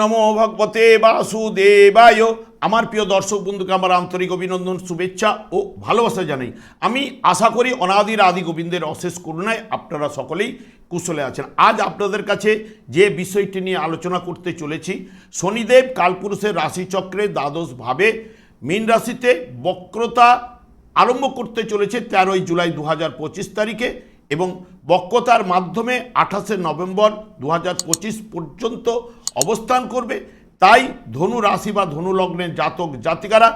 নমো ভগবতে বাসুদেবায়। আমার প্রিয় দর্শক বন্ধুকে আমার আন্তরিক অভিনন্দন, শুভেচ্ছা ও ভালোবাসা জানাই। আমি আশা করি অনাদির আদি গোবিন্দের অশেষ করুণায় আপনারা সকলেই কুশলে আছেন। আজ আপনাদের কাছে যে বিষয়টি নিয়ে আলোচনা করতে চলেছি, শনিদেব কালপুরুষের রাশিচক্রে দ্বাদশভাবে মীন রাশিতে বক্রতা আরম্ভ করতে চলেছে তেরোই জুলাই দু পঁচিশ তারিখে এবং বক্রতার মাধ্যমে আঠাশে নভেম্বর দু হাজার পঁচিশ পর্যন্ত অবস্থান করবে। তাই ধনু রাশি বা ধনু লগ্নের জাতক জাতিকারা,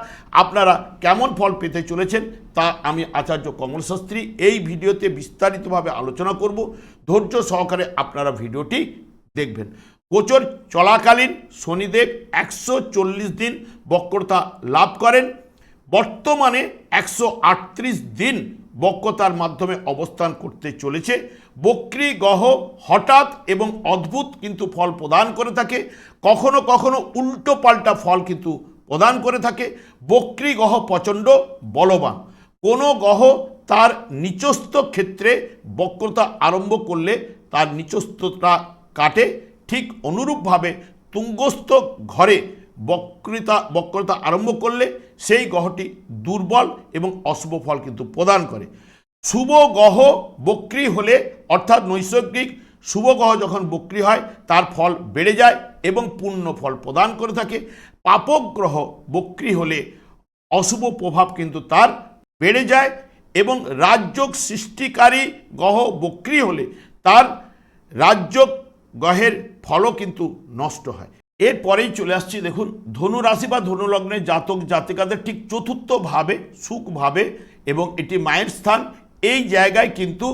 আপনারা কেমন ফল পেতে চলেছেন তা আমি আচার্য কমল শাস্ত্রী এই ভিডিওতে বিস্তারিতভাবে আলোচনা করব। ধৈর্য সহকারে আপনারা ভিডিওটি দেখবেন। গোচর চলাকালীন শনিদেব একশো চল্লিশ দিন বক্রতা লাভ করেন। বর্তমানে একশো আটত্রিশ দিন বক্রতার মাধ্যমে অবস্থান করতে চলেছে। বক্রি গহ হঠাৎ এবং অদ্ভুত কিন্তু ফল প্রদান করে থাকে। কখনো কখনো উল্টো পাল্টা ফল কিন্তু প্রদান করে থাকে। বক্রি গহ প্রচণ্ড বলবান। কোনো গ্রহ তার নিচস্থ ক্ষেত্রে বক্রতা আরম্ভ করলে তার নিচস্থতা কাটে। ঠিক অনুরূপভাবে তুঙ্গস্থ ঘরে বক্রতা বক্রতা আরম্ভ করলে সেই গ্রহটি দুর্বল এবং অশুভ ফল কিন্তু প্রদান করে। শুভ গ্রহ বক্রি হলে, অর্থাৎ নৈসর্গিক শুভ গ্রহ যখন বক্রি হয়, তার ফল বেড়ে যায় এবং পূর্ণ ফল প্রদান করে থাকে। পাপক গ্রহ বক্রি হলে অশুভ প্রভাব কিন্তু তার বেড়ে যায় এবং রাজযোগ সৃষ্টিকারী গ্রহ বক্রি হলে তার রাজযোগ গ্রহের ফলও কিন্তু নষ্ট হয়। এরপরেই চলে আসছি, দেখুন, ধনু রাশি বা ধনু লগ্নের জাতক জাতিকাদের ঠিক চতুর্থভাবে সুখভাবে এবং এটি মায়ের স্থান। এই জায়গায় কিন্তু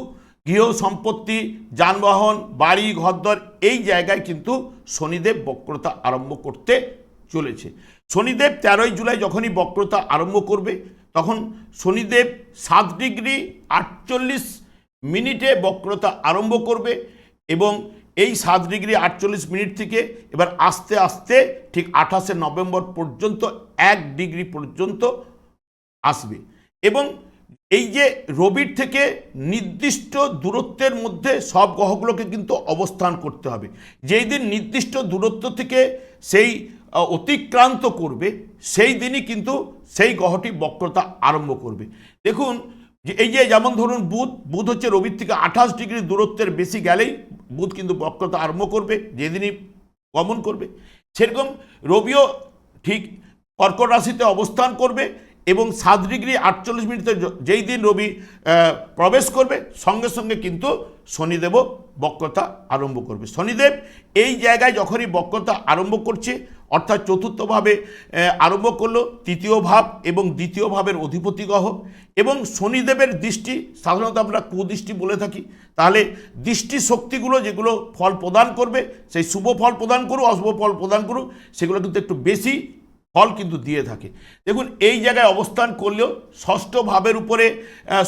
গৃহ সম্পত্তি, যানবাহন, বাড়ি, ঘরদর, এই জায়গায় কিন্তু শনিদেব বক্রতা আরম্ভ করতে চলেছে। শনিদেব তেরোই জুলাই যখনই বক্রতা আরম্ভ করবে, তখন শনিদেব সাত ডিগ্রি আটচল্লিশ মিনিটে বক্রতা আরম্ভ করবে এবং এই সাত ডিগ্রি আটচল্লিশ মিনিট থেকে এবার আস্তে আস্তে ঠিক আঠাশে নভেম্বর পর্যন্ত এক ডিগ্রি পর্যন্ত আসবে। এবং এই যে রবির থেকে নির্দিষ্ট দূরত্বের মধ্যে সব গ্রহগুলোকে কিন্তু অবস্থান করতে হবে। যেই দিন নির্দিষ্ট দূরত্ব থেকে সেই অতিক্রান্ত করবে, সেই দিনই কিন্তু সেই গ্রহটি বক্রতা আরম্ভ করবে। দেখুন যে এই যে যেমন ধরুন বুধ বুধ হচ্ছে রবির থেকে আঠাশ ডিগ্রি দূরত্বের বেশি গেলেই বুধ কিন্তু বক্রতা আরম্ভ করবে, যেদিনই গমন করবে। সেরকম রবিও ঠিক কর্কট রাশিতে অবস্থান করবে। এবং সাত ডিগ্রি আটচল্লিশ মিনিটে যেই দিন রবি প্রবেশ করবে, সঙ্গে সঙ্গে কিন্তু শনিদেবও বক্রতা আরম্ভ করবে। শনিদেব এই জায়গায় যখনই বক্রতা আরম্ভ করছে, অর্থাৎ চতুর্থভাবে আরম্ভ করল, তৃতীয় ভাব এবং দ্বিতীয় ভাবের অধিপতি গ্রহ এবং শনিদেবের দৃষ্টি, সাধারণত আমরা কুদৃষ্টি বলে থাকি, তাহলে দৃষ্টি শক্তিগুলো যেগুলো ফল প্রদান করবে, সেই শুভ ফল প্রদান করুক, অশুভ ফল প্রদান করুক, সেগুলো কিন্তু একটু বেশি ফল কিন্তু দিয়ে থাকে। দেখুন, এই জায়গায় অবস্থান করলেও ষষ্ঠ ভাবের উপরে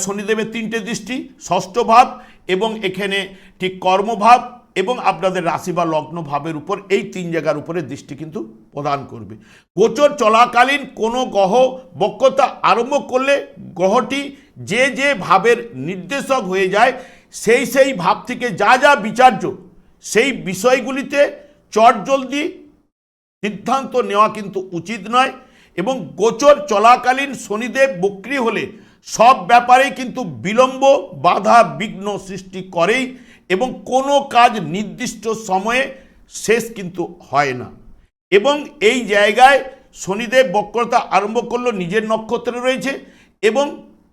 শনিদেবের তিনটে দৃষ্টি, ষষ্ঠ ভাব এবং এখানে ঠিক কর্মভাব এবং আপনাদের রাশি বা লগ্ন ভাবের উপর এই তিন জায়গার উপরে দৃষ্টি কিন্তু প্রদান করবে। গোচর চলাকালীন কোনো গ্রহ বক্রতা আরম্ভ করলে গ্রহটি যে যে ভাবের নির্দেশক হয়ে যায়, সেই সেই ভাব থেকে যা যা বিচার্য, সেই বিষয়গুলিতে চটজলদি সিদ্ধান্ত নেওয়া কিন্তু উচিত নয় এবং গোচর চলাকালীন শনিদেব বক্রি হলে সব ব্যাপারেই কিন্তু বিলম্ব, বাধা বিঘ্ন সৃষ্টি করেই এবং কোনো কাজ নির্দিষ্ট সময়ে শেষ কিন্তু হয় না। এবং এই জায়গায় শনিদেব বক্রতা আরম্ভ করল নিজের নক্ষত্রে রয়েছে এবং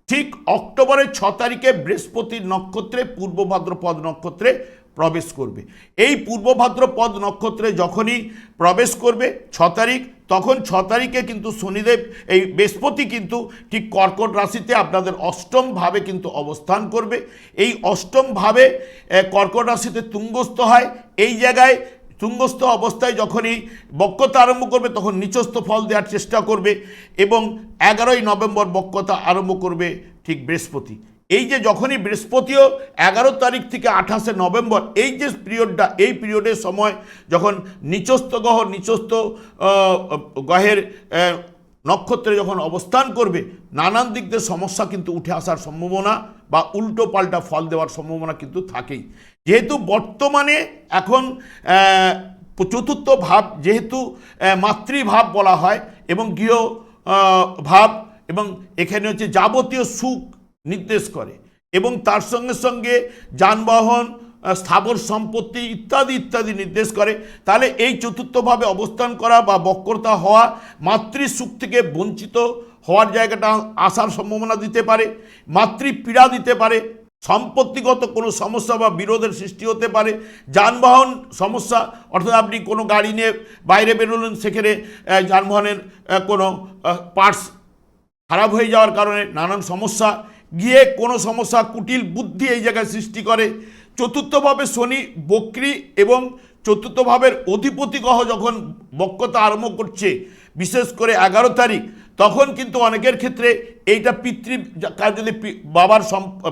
ঠিক অক্টোবরের ছ তারিখে বৃহস্পতির নক্ষত্রে, পূর্ব ভাদ্রপদ নক্ষত্রে প্রবেশ করবে। এই পূর্ব ভাদ্রপদ নক্ষত্রে যখনই প্রবেশ করবে ছ তারিখ তখন ছ তারিখে কিন্তু শনিদেব এই বৃহস্পতি কিন্তু ঠিক কর্কট রাশিতে আপনাদের অষ্টম ভাবে কিন্তু অবস্থান করবে। এই অষ্টম ভাবে আহ, কর্কট রাশিতে তুঙ্গস্থ হয়। এই জায়গায় তুঙ্গস্থ অবস্থায় যখনই বক্রতা আরম্ভ করবে তখন নিচস্থ ফল দেওয়ার চেষ্টা করবে এবং এগারোই নভেম্বর বক্রতা আরম্ভ করবে ঠিক বৃহস্পতি। এই যে যখনই বৃহস্পতিও এগারো তারিখ থেকে আঠাশে নভেম্বর, এই যে পিরিয়ডটা, এই পিরিয়ডের সময় যখন নিচস্থ গ্রহ, নিচস্থ গ্রহের নক্ষত্রে যখন অবস্থান করবে, নানান দিক দিয়ে সমস্যা কিন্তু উঠে আসার সম্ভাবনা বা উল্টো পাল্টা ফল দেওয়ার সম্ভাবনা কিন্তু থাকেই। যেহেতু বর্তমানে এখন চতুর্থ ভাব যেহেতু মাতৃভাব বলা হয় এবং গৃহ ভাব এবং এখানে হচ্ছে যাবতীয় সুখ নির্দেশ করে এবং তার সঙ্গে সঙ্গে যানবাহন স্থাবর সম্পত্তি ইত্যাদি ইত্যাদি নির্দেশ করে। তাহলে এই চতুর্থভাবে অবস্থান করা বা বক্রতা হওয়া মাতৃসুখ থেকে বঞ্চিত হওয়ার জায়গাটা আসার সম্ভাবনা দিতে পারে, মাতৃপীড়া দিতে পারে, সম্পত্তিগত কোনো সমস্যা বা বিরোধের সৃষ্টি হতে পারে, যানবাহন সমস্যা, অর্থাৎ আপনি কোনো গাড়ি নিয়ে বাইরে বেরোলেন, সেখানে যানবাহনের কোনো পার্টস খারাপ হয়ে যাওয়ার কারণে নানান সমস্যা গিয়ে কোনো সমস্যা, কুটিল বুদ্ধি এই জায়গায় সৃষ্টি করে। চতুর্থভাবে শনি, বক্রি এবং চতুর্থভাবের অধিপতি গ্রহ যখন বক্রতা আরম্ভ করছে, বিশেষ করে এগারো তারিখ, তখন কিন্তু অনেকের ক্ষেত্রে এইটা পিতৃ কার যদি বাবার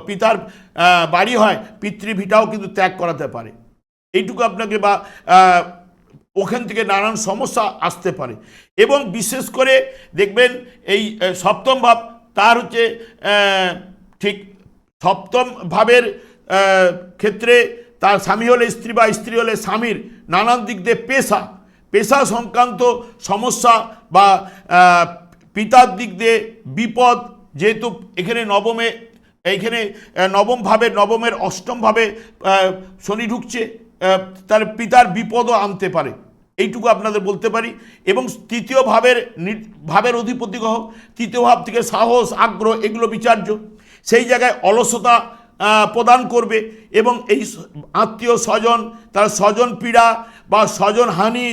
পিতার বাড়ি হয়, পিতৃভিটাও কিন্তু ত্যাগ করাতে পারে। এইটুকু আপনাকে বা ওখান থেকে নানান সমস্যা আসতে পারে। এবং বিশেষ করে দেখবেন এই সপ্তম ভাব, তার হচ্ছে ঠিক সপ্তম ভাবের ক্ষেত্রে তার স্বামী হলে স্ত্রী বা স্ত্রী হলে স্বামীর নানান দিক দিয়ে পেশা। পেশা সংক্রান্ত সমস্যা বা পিতার দিক দিয়ে বিপদ, যেহেতু এখানে নবমে এইখানে নবম ভাবে, নবমের অষ্টম ভাবে শনি ঢুকছে তার পিতার বিপদও আনতে পারে। এইটুকু আপনাদের বলতে পারি। এবং তৃতীয় ভাবের ভাবের অধিপতি গ্রহ, তৃতীয় ভাব থেকে সাহস, আগ্রহ, এগুলো বিচার্য। সেই জায়গায় অলসতা প্রদান করবে এবং এই আত্মীয় স্বজন, তার স্বজন পীড়া বা স্বজন হানি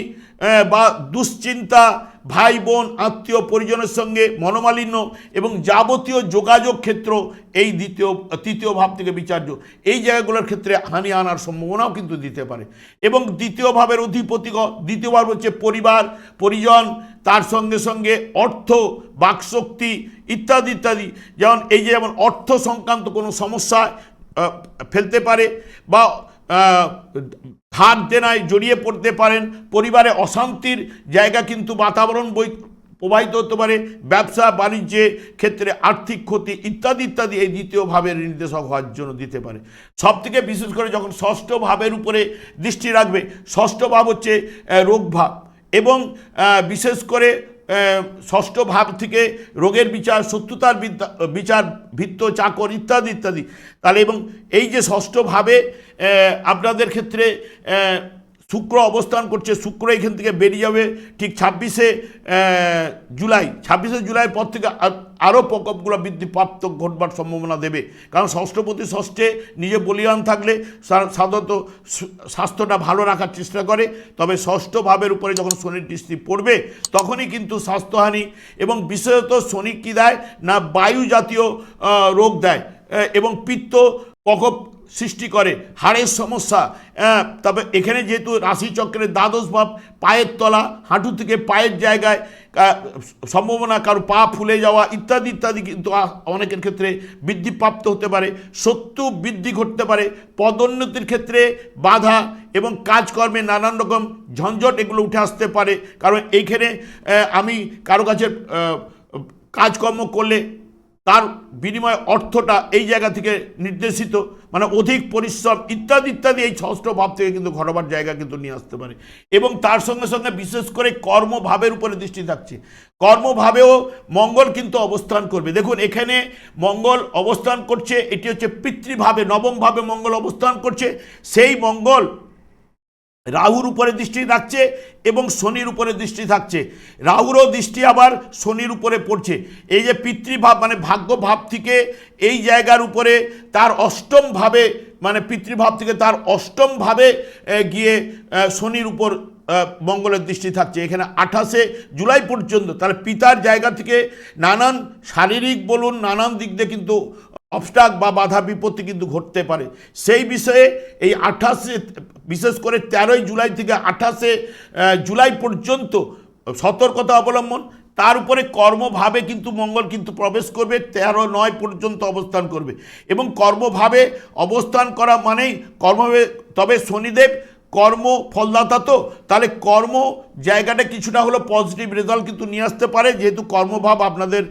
বা দুশ্চিন্তা ভাই বোন আত্মীয় পরিজনের সঙ্গে মনোমালিন্য এবং যাবতীয় যোগাযোগ ক্ষেত্র এই দ্বিতীয়, তৃতীয় ভাব থেকে বিচার্য। এই জায়গাগুলোর ক্ষেত্রে হানি আনার সম্ভাবনাও কিন্তু দিতে পারে। এবং দ্বিতীয় ভাবের অধিপতি গ- দ্বিতীয় ভাব হচ্ছে পরিবার, পরিজন, তার সঙ্গে সঙ্গে অর্থ, বাকশক্তি ইত্যাদি ইত্যাদি। যেমন এই যে যেমন অর্থ সংক্রান্ত কোনো সমস্যা ফেলতে পারে বা ধার দেনায় জড়িয়ে পড়তে পারেন। পরিবারে অশান্তির জায়গা কিন্তু বাতাবরণ বই প্রবাহিত হতে পারে। ব্যবসা, বাণিজ্যে ক্ষেত্রে আর্থিক ক্ষতি ইত্যাদি ইত্যাদি এই দ্বিতীয় ভাবের নির্দেশক হওয়ার জন্য দিতে পারে। সব থেকে বিশেষ করে যখন ষষ্ঠ ভাবের উপরে দৃষ্টি রাখবে, ষষ্ঠ ভাব হচ্ছে রোগ ভাব এবং বিশেষ করে ষষ্ঠ ভাব থেকে রোগের বিচার, শত্রুতার বিচার ভিত্ত চাকর ইত্যাদি ইত্যাদি। তাহলে এবং এই যে ষষ্ঠ ভাবে আপনাদের ক্ষেত্রে শুক্র অবস্থান করছে, শুক্র এখান থেকে বেরিয়ে যাবে ঠিক ছাব্বিশে জুলাই। ছাব্বিশে জুলাই পর থেকে আর- আরও প্রকোপগুলো বৃদ্ধিপ্রাপ্ত ঘটবার সম্ভাবনা দেবে। কারণ ষষ্ঠপতি ষষ্ঠে নিজে বলিয়ান থাকলে সাধারণত স্বাস্থ্যটা ভালো রাখার চেষ্টা করে। তবে ষষ্ঠ ভাবের উপরে যখন শনির দৃষ্টি পড়বে, তখনই কিন্তু স্বাস্থ্যহানি এবং বিশেষত শনি কী দেয় না বায়ু জাতীয় রোগ দেয়। এবং পিত্ত প্রকোপ সৃষ্টি করে হাড়ের সমস্যা আহ, তবে এখানে যেহেতু রাশিচক্রের দ্বাদশ ভাব পায়ের তলা হাঁটু থেকে পায়ের জায়গায় সম্ভাবনা কারও পা ফুলে যাওয়া ইত্যাদি ইত্যাদি কিন্তু অনেকের ক্ষেত্রে বৃদ্ধিপ্রাপ্ত হতে পারে শত্রু বৃদ্ধি ঘটতে পারে পদোন্নতির ক্ষেত্রে বাধা এবং কাজকর্মে নানান রকম ঝঞ্ঝট এগুলো উঠে আসতে পারে। কারণ এইখানে আমি কারও কাছে কাজকর্ম করলে তার বিনিময়ে অর্থটা এই জায়গা থেকে নির্দেশিত মানে অধিক পরিশ্রম ইত্যাদি ইত্যাদি, এই ষষ্ঠ ভাব থেকে কিন্তু ঘটবার জায়গা কিন্তু নিয়ে আসতে পারে। এবং তার সঙ্গে সঙ্গে বিশেষ করে কর্মভাবের উপরে দৃষ্টি থাকছে। কর্মভাবেও মঙ্গল কিন্তু অবস্থান করবে। দেখুন, এখানে মঙ্গল অবস্থান করছে, এটি হচ্ছে পিতৃভাবে, নবমভাবে মঙ্গল অবস্থান করছে। সেই মঙ্গল রাহুর উপরে দৃষ্টি থাকছে এবং শনির উপরে দৃষ্টি থাকছে। রাহুরও দৃষ্টি আবার শনির উপরে পড়ছে। এই যে পিতৃভাব মানে ভাগ্য ভাব থেকে এই জায়গার উপরে তার অষ্টম ভাবে মানে পিতৃভাব থেকে তার অষ্টম ভাবে গিয়ে শনির উপর মঙ্গলের দৃষ্টি থাকছে। এখানে আঠাশে জুলাই পর্যন্ত তাহলে পিতার জায়গা থেকে নানান শারীরিক বলুন, নানান দিক দিয়ে কিন্তু অবস্টাক বা বাধা বিপত্তি কিন্তু ঘটতে পারে। সেই বিষয়ে এই আঠাশে, বিশেষ করে তেরোই জুলাই থেকে আঠাশে জুলাই পর্যন্ত সতর্কতা অবলম্বন, তার উপরে কর্মভাবে কিন্তু মঙ্গল কিন্তু প্রবেশ করবে, তেরো নয় পর্যন্ত অবস্থান করবে। এবং কর্মভাবে অবস্থান করা মানেই কর্মভাবে, তবে শনিদেব কর্ম ফলদাতা তো তাহলে কর্ম জায়গাটা কিছুটা হলো পজিটিভ রেজাল্ট কিন্তু নিয়ে আসতে পারে যেহেতু কর্মভাব আপনাদের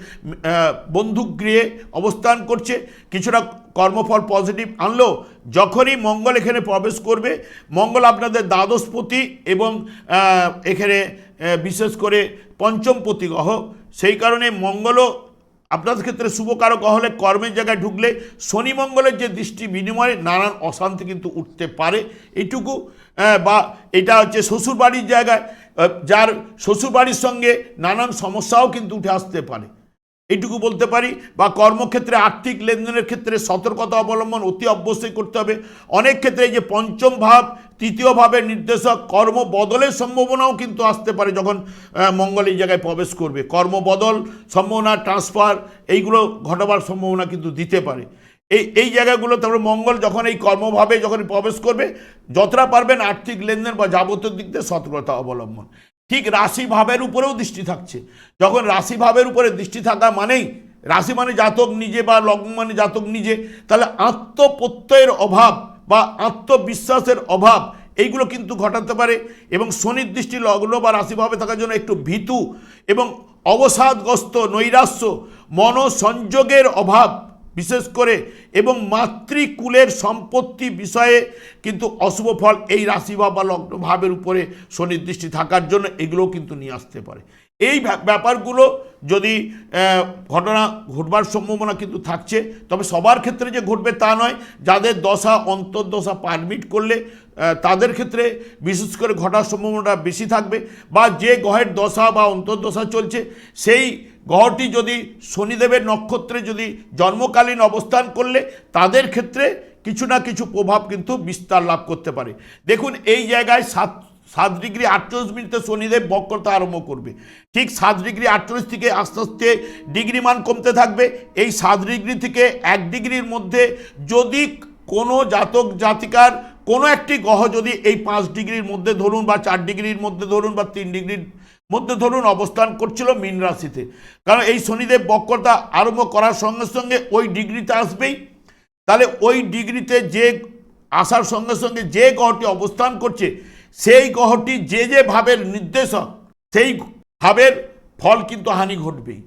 বন্দুক গৃহে অবস্থান করছে কিছুটা কর্মফল পজিটিভ আনলেও যখনই মঙ্গল এখানে প্রবেশ করবে মঙ্গল আপনাদের দ্বাদশপতি এবং এখানে বিশেষ করে পঞ্চমপতি গ্রহ সেই কারণে মঙ্গলও আপনাদের ক্ষেত্রে শুভকারক হলে কর্মের জায়গায় ঢুকলে শনি মঙ্গলের যে দৃষ্টি বিনিময়ে নানান অশান্তি কিন্তু উঠতে পারে এইটুকু আহ, বা এটা হচ্ছে শ্বশুরবাড়ির জায়গায় আহ, যার শ্বশুরবাড়ির সঙ্গে নানান সমস্যাও কিন্তু উঠে আসতে পারে। এইটুকু বলতে পারি বা কর্মক্ষেত্রে আর্থিক লেনদেনের ক্ষেত্রে সতর্কতা অবলম্বন অতি অবশ্যই করতে হবে। অনেক ক্ষেত্রে এই যে পঞ্চম ভাব তৃতীয় ভাবের নির্দেশক কর্ম বদলের সম্ভাবনাও কিন্তু আসতে পারে যখন মঙ্গল এই জায়গায় প্রবেশ করবে। কর্ম বদল সম্ভাবনা ট্রান্সফার এইগুলো ঘটাবার সম্ভাবনা কিন্তু দিতে পারে। এই এই জায়গাগুলো তারপরে মঙ্গল যখন এই কর্মভাবে যখন প্রবেশ করবে, যতটা পারবেন আর্থিক লেনদেন বা যাবতীয় দিক দিয়ে সতর্কতা অবলম্বন। ঠিক রাশিভাবের উপরেও দৃষ্টি থাকছে। যখন রাশিভাবের উপরে দৃষ্টি থাকা মানেই, রাশি মানে জাতক নিজে বা লগ্ন মানে জাতক নিজে, তাহলে আত্মপ্রত্যয়ের অভাব বা আত্মবিশ্বাসের অভাব, এইগুলো কিন্তু ঘটাতে পারে এবং শনির দৃষ্টি লগ্ন বা রাশিভাবে থাকার জন্য একটু ভীতু এবং অবসাদগ্রস্ত নৈরাশ্য মনসংযোগের অভাব বিশেষ করে এবং মাতৃকুলের সম্পত্তি বিষয়ে কিন্তু অশুভ ফল এই রাশি বা লগ্ন ভাবের উপরে শনির দৃষ্টি থাকার জন্য এগুলোও কিন্তু নিয়ে আসতে পারে। এই ব্যা- ব্যাপারগুলো যদি ঘটনা ঘটবার সম্ভাবনা কিন্তু থাকছে, তবে সবার ক্ষেত্রে যে ঘটবে তা নয়। যাদের দশা, অন্তর্দশা পারমিট করলে তাদের ক্ষেত্রে বিশেষ করে ঘটার সম্ভাবনাটা বেশি থাকবে বা যে গ্রহের দশা বা অন্তর্দশা চলছে, সেই গ্রহটি যদি শনিদেবের নক্ষত্রে যদি জন্মকালীন অবস্থান করলে, তাদের ক্ষেত্রে কিছু না কিছু প্রভাব কিন্তু বিস্তার লাভ করতে পারে। দেখুন, এই জায়গায় সাত সাত ডিগ্রি আটচল্লিশ মিনিটে শনিদেব বক্রতা আরম্ভ করবে। ঠিক সাত ডিগ্রি আটচল্লিশ থেকে আস্তে আস্তে ডিগ্রি মান কমতে থাকবে। এই সাত ডিগ্রি থেকে এক ডিগ্রির মধ্যে যদি কোনো জাতক জাতিকার কোনো একটি গ্রহ যদি এই পাঁচ ডিগ্রির মধ্যে ধরুন বা চার ডিগ্রির মধ্যে ধরুন বা তিন ডিগ্রির মধ্যে ধরুন অবস্থান করছিল মীন রাশিতে। কারণ এই শনিদেব বক্রতা আরম্ভ করার সঙ্গে সঙ্গে ওই ডিগ্রিতে আসবেই। তাহলে ওই ডিগ্রিতে যে আসার সঙ্গে সঙ্গে যে গ্রহটি অবস্থান করছে, সেই গ্রহটি যে যে ভাবের নির্দেশক, সেই ভাবের ফল কিন্তু হানি ঘটবেই।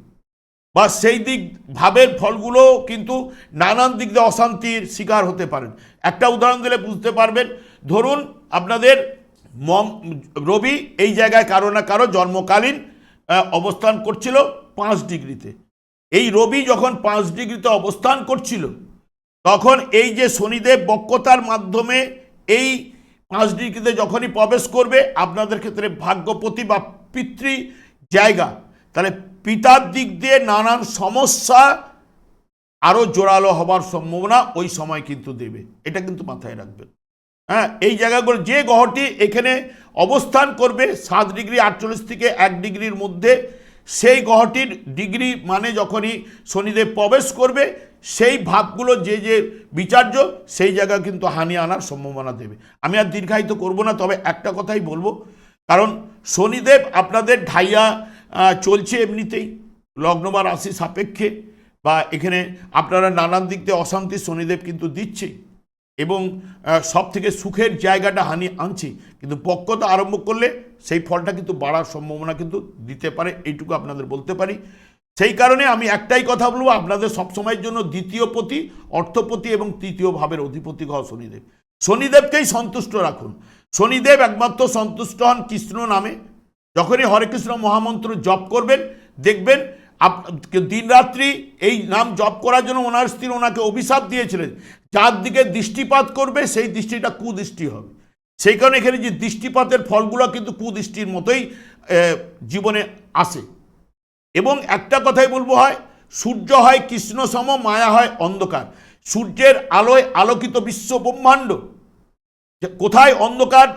বা সেই দিক ভাবের ফলগুলো কিন্তু নানান দিক দিয়ে অশান্তির শিকার হতে পারেন। একটা উদাহরণ দিলে বুঝতে পারবেন। ধরুন আপনাদের রবি এই জায়গায় কারও না কারও জন্মকালীন অবস্থান করছিল পাঁচ ডিগ্রিতে। এই রবি যখন পাঁচ ডিগ্রিতে অবস্থান করছিল, তখন এই যে শনিদেব বক্রতার মাধ্যমে এই পাঁচ ডিগ্রিতে যখনই প্রবেশ করবে, আপনাদের ক্ষেত্রে ভাগ্যপতি বা পিতৃ জায়গা। তাহলে পিতার দিক দিয়ে নানান সমস্যা আরও জোরালো হবার সম্ভাবনা ওই সময় কিন্তু দেবে। এটা কিন্তু মাথায় রাখবেন। হ্যাঁ এই জায়গাগুলো যে গ্রহটি এখানে অবস্থান করবে সাত ডিগ্রি আটচল্লিশ থেকে এক ডিগ্রির মধ্যে, সেই গ্রহটির ডিগ্রি মানে যখনই শনিদেব প্রবেশ করবে, সেই ভাবগুলো যে যে বিচার্য, সেই জায়গা কিন্তু হানি আনার সম্ভাবনা দেবে। আমি আর দীর্ঘায়িত করব না, তবে একটা কথাই বলব, কারণ শনিদেব আপনাদের ঢাইয়া চলছে এমনিতেই, লগ্ন বা রাশি সাপেক্ষে, বা এখানে আপনারা নানান দিক দিয়ে অশান্তি শনিদেব কিন্তু দিচ্ছেই। এবং সব থেকে সুখের জায়গাটা হানি আনছি। কিন্তু পক্ষতা আরম্ভ করলে সেই ফলটা কিন্তু বাড়ার সম্ভাবনা কিন্তু দিতে পারে, এইটুকু আপনাদের বলতে পারি। সেই কারণে আমি একটাই কথা বলব, আপনাদের সবসময়ের জন্য দ্বিতীয় পতি, অর্থপতি এবং তৃতীয় ভাবের অধিপতি গ্রহ শনিদেব। শনিদেবকেই সন্তুষ্ট রাখুন। শনিদেব একমাত্র সন্তুষ্ট হন কৃষ্ণ নামে। যখনই হরে কৃষ্ণ মহামন্ত্র জপ করবেন, দেখবেন আপ- দিনরাত্রি এই নাম জপ করার জন্য ওনার স্ত্রী ওনাকে অভিশাপ দিয়েছিলেন। যার দিকে দৃষ্টিপাত করবে, সেই দৃষ্টিটা কুদৃষ্টি হবে। সেই কারণে এখানে যে দৃষ্টিপাতের ফলগুলো কিন্তু কুদৃষ্টির মতোই জীবনে আসে। এবং একটা কথাই বলব হয়, সূর্য হয় কৃষ্ণ সম মায়া হয় অন্ধকার। সূর্যের আলোয় আলোকিত বিশ্ব ব্রহ্মাণ্ড। কোথায় অন্ধকার,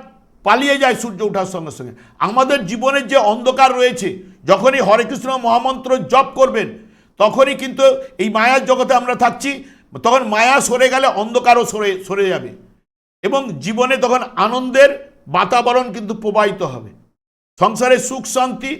পালিয়ে যায় সূর্য ওঠার সঙ্গে সঙ্গে। আমাদের জীবনের যে অন্ধকার রয়েছে যখনই হরে কৃষ্ণ মহামন্ত্র জপ করবেন, তখনই কিন্তু এই মায়ার জগতে আমরা থাকছি, তখন মায়া সরে গেলে অন্ধকারও সরে সরে যাবে। এবং জীবনে তখন আনন্দের বাতাবরণ কিন্তু প্রবাহিত হবে। সংসারে সুখ, শান্তি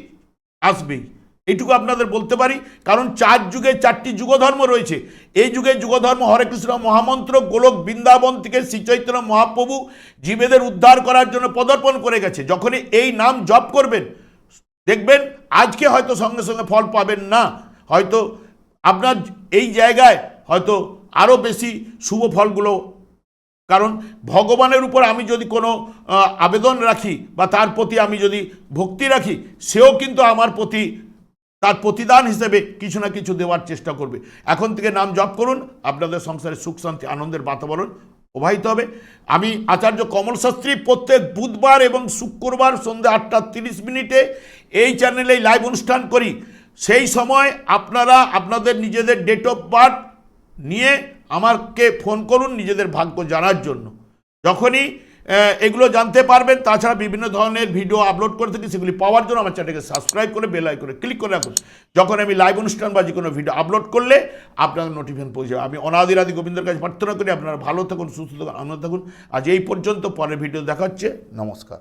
আসবেই। এইটুকু আপনাদের বলতে পারি, কারণ চার যুগে চারটি যুগধর্ম রয়েছে। এই যুগে যুগধর্ম, হরে কৃষ্ণ মহামন্ত্র, গোলক বৃন্দাবন থেকে শ্রীচৈতন্য মহাপ্রভু জীবেদের উদ্ধার করার জন্য পদার্পণ করে গেছে। যখনই এই নাম জপ করবেন দেখবেন, আজকে হয়তো সঙ্গে সঙ্গে ফল পাবেন না। হয়তো আপনার এই জায়গায় হয়তো আরও বেশি শুভ ফলগুলো, কারণ ভগবানের উপর আমি যদি কোনো আবেদন রাখি বা তার প্রতি আমি যদি ভক্তি রাখি, সেও কিন্তু আমার প্রতি, তার প্রতিদান হিসেবে কিছু না কিছু দেওয়ার চেষ্টা করবে। এখন থেকে নাম জপ করুন, আপনাদের সংসারে সুখ শান্তি, আনন্দের বাতাবরণ। প্রবাহিত হবে। আমি আচার্য কমল শাস্ত্রী প্রত্যেক বুধবার এবং শুক্রবার সন্ধ্যা আটটা তিরিশ মিনিটে এই চ্যানেলে লাইভ অনুষ্ঠান করি। সেই সময় আপনারা আপনাদের নিজেদের ডেট অফ বার্থ নিয়ে আমাকে ফোন করুন নিজেদের ভাগ্য জানার জন্য। যখনই এগুলো জানতে পারবেন। তাছাড়া বিভিন্ন ধরনের ভিডিও আপলোড করে থাকি, সেগুলি পাওয়ার জন্য আমার চ্যানেলকে সাবস্ক্রাইব করে বেলাই করে ক্লিক করে রাখুন। যখন আমি লাইভ অনুষ্ঠান বা যে কোনো ভিডিও আপলোড করলে আপনাদের নোটিফিকেশন পৌঁছে যাবে। আমি অনাদির আদি গোবিন্দের কাছে প্রার্থনা করি, আপনারা ভালো থাকুন, সুস্থ থাকুন, আনন্দ থাকুন। আজ এই পর্যন্ত, পরের ভিডিও দেখাচ্ছে নমস্কার।